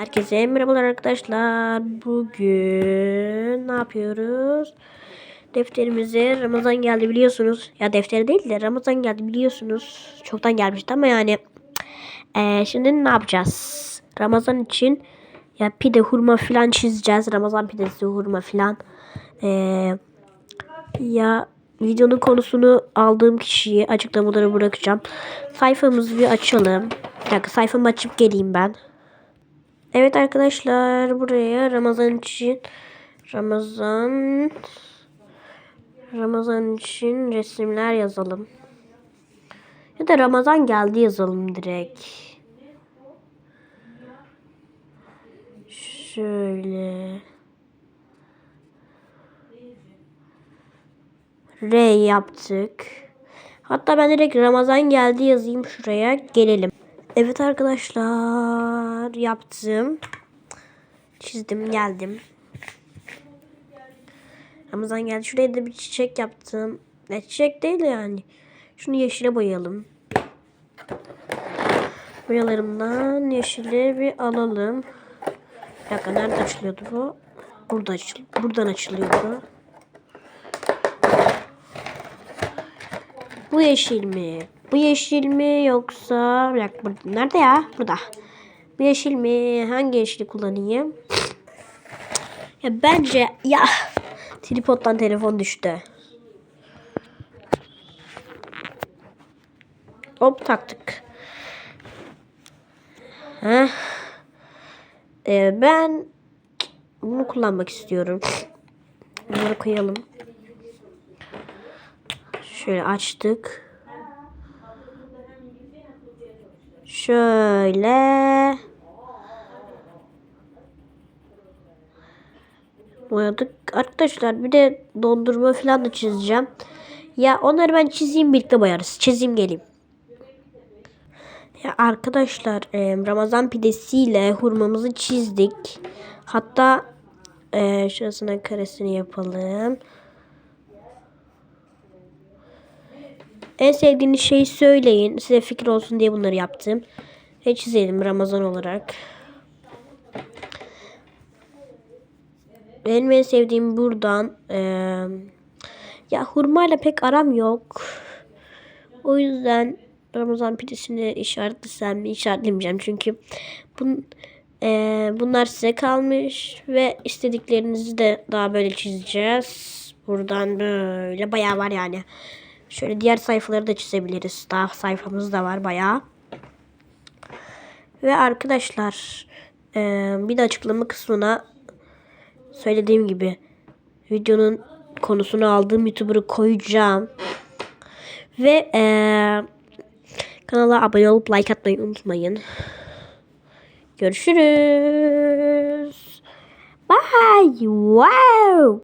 Herkese merhabalar arkadaşlar. Bugün ne yapıyoruz? Defterimize Ramazan geldi biliyorsunuz. Ya defter değil de Ramazan geldi biliyorsunuz. Çoktan gelmişti ama yani. Eee, şimdi ne yapacağız? Ramazan için ya pide hurma filan çizeceğiz. Ramazan pidesi hurma filan. Eee ya videonun konusunu aldığım kişiyi açıklamaları bırakacağım. Sayfamızı bir açalım. Bir dakika sayfamı açıp geleyim ben. Evet arkadaşlar buraya Ramazan için Ramazan Ramazan için resimler yazalım. Ya da Ramazan geldi yazalım direkt. Şöyle. R yaptık. Hatta ben direkt Ramazan geldi yazayım şuraya. Gelelim. Evet arkadaşlar yaptım. Çizdim geldim. Ramazan geldi. Şuraya da bir çiçek yaptım. Ne çiçek değil de yani. Şunu yeşile boyayalım. Boyalarımdan yeşili bir alalım. Bir nerede açılıyordu bu? Burada açıl buradan açılıyordu. Bu yeşil mi? Bu yeşil mi yoksa bir burada. nerede ya? Burada. Bu yeşil mi? Hangi yeşili kullanayım? Ya bence ya tripoddan telefon düştü. Hop taktık. Ee, ben bunu kullanmak istiyorum. Bunları koyalım. Şöyle açtık. Şöyle. Boyadık. Arkadaşlar bir de dondurma falan da çizeceğim. Ya onları ben çizeyim birlikte boyarız. Çizeyim geleyim. Ya arkadaşlar e, Ramazan pidesiyle hurmamızı çizdik. Hatta e, şurasına karesini yapalım. En sevdiğiniz şeyi söyleyin. Size fikir olsun diye bunları yaptım. Ve çizelim Ramazan olarak. Benim en sevdiğim buradan ee, ya hurmayla pek aram yok. O yüzden Ramazan pidesini işaretlesem işaretlemeyeceğim. Çünkü bun, ee, bunlar size kalmış ve istediklerinizi de daha böyle çizeceğiz. Buradan böyle bayağı var yani. Şöyle diğer sayfaları da çizebiliriz. Daha sayfamız da var bayağı. Ve arkadaşlar e, bir de açıklama kısmına söylediğim gibi videonun konusunu aldığım YouTuber'ı koyacağım. Ve e, kanala abone olup like atmayı unutmayın. Görüşürüz. Bye. Wow.